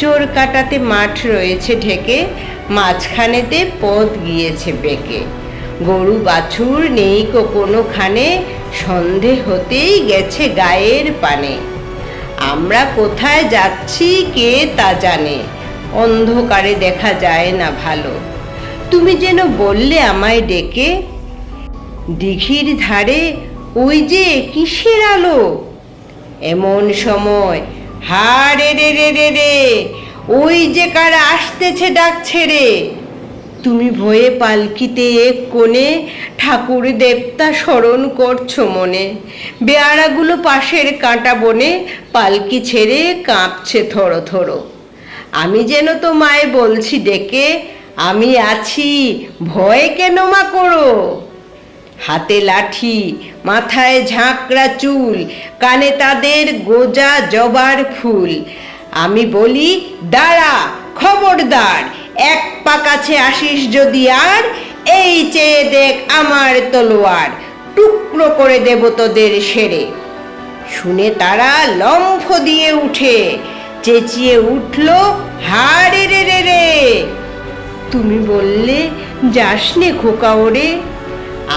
চোর কাটাতে মাঠ রয়েছে ঢেকে, মাঝখানেতে পথ গিয়েছে বেঁকে। গরু বাছুর নেই কো কোনোখানে, সন্ধে হতেই গেছে গায়ের পানে। আমরা কোথায় যাচ্ছি কে তা জানে, অন্ধকারে দেখা যায় না ভালো। তুমি যেন বললে আমায় ডেকে, দিঘির ধারে ওই যে কিসের আলো? এমন সময় হারে রে রে রে রে রে, ওই যে কার আসতেছে ডাকছে রে। তুমি ভয়ে পালকিতে এক কোণে ঠাকুর দেবতা স্মরণ করছ মনে। বেয়ারাগুলো পাশের কাঁটা বনে পালকি ছেড়ে কাঁপছে থরো থরো। আমি যেন তোমায় বলছি ডেকে, আমি আছি, ভয় কেন মা করো? হাতে লাঠি, মাথায় ঝাঁকড়া চুল, কানে তাদের গোজা জবার ফুল। আমি বলি, দাঁড়া, খবরদার, এক পা কাছে আসিস যদি আর, এই চেয়ে দেখ আমার তলোয়ার, টুকরো করে দেব তোদের সেরে। শুনে তারা লম্ফ দিয়ে উঠে, চেঁচিয়ে উঠল হারে রে রে রে তুমি বললে যাস নে খোকা ওরে।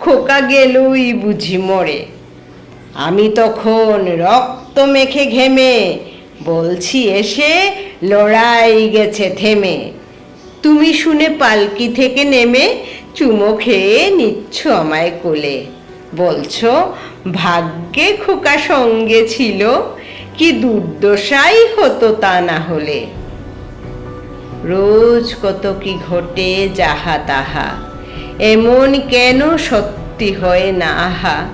খোকা গেলুই বুঝি মরে। আমি তখন রক্ত মেখে ঘেমে বলছি, এসে লড়াই গেছে থেমে। তুমি শুনে পালকি থেকে নেমে চুমো খেয়ে নিচ্ছ আমায় কোলে। বলছো, ভাগ্যে খোকা সঙ্গে ছিল, কি দুর্দশাই হতো তা না হলে। রোজ কত কি ঘটে যাহা তাহা। এমন কেন সত্যি হয় না? আহা,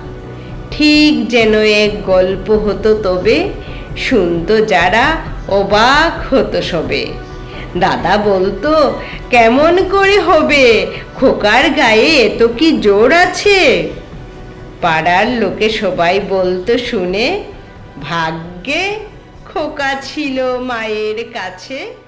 ঠিক যেন এক গল্প হতো তবে, শুনতো যারা অবাক হতো সবে। দাদা বলতো, কেমন করে হবে? খোকার গায়ে এত কি জোর আছে? পাড়ার লোকে সবাই বলতো শুনে, ভাগ্যে খোকা ছিল মায়ের কাছে।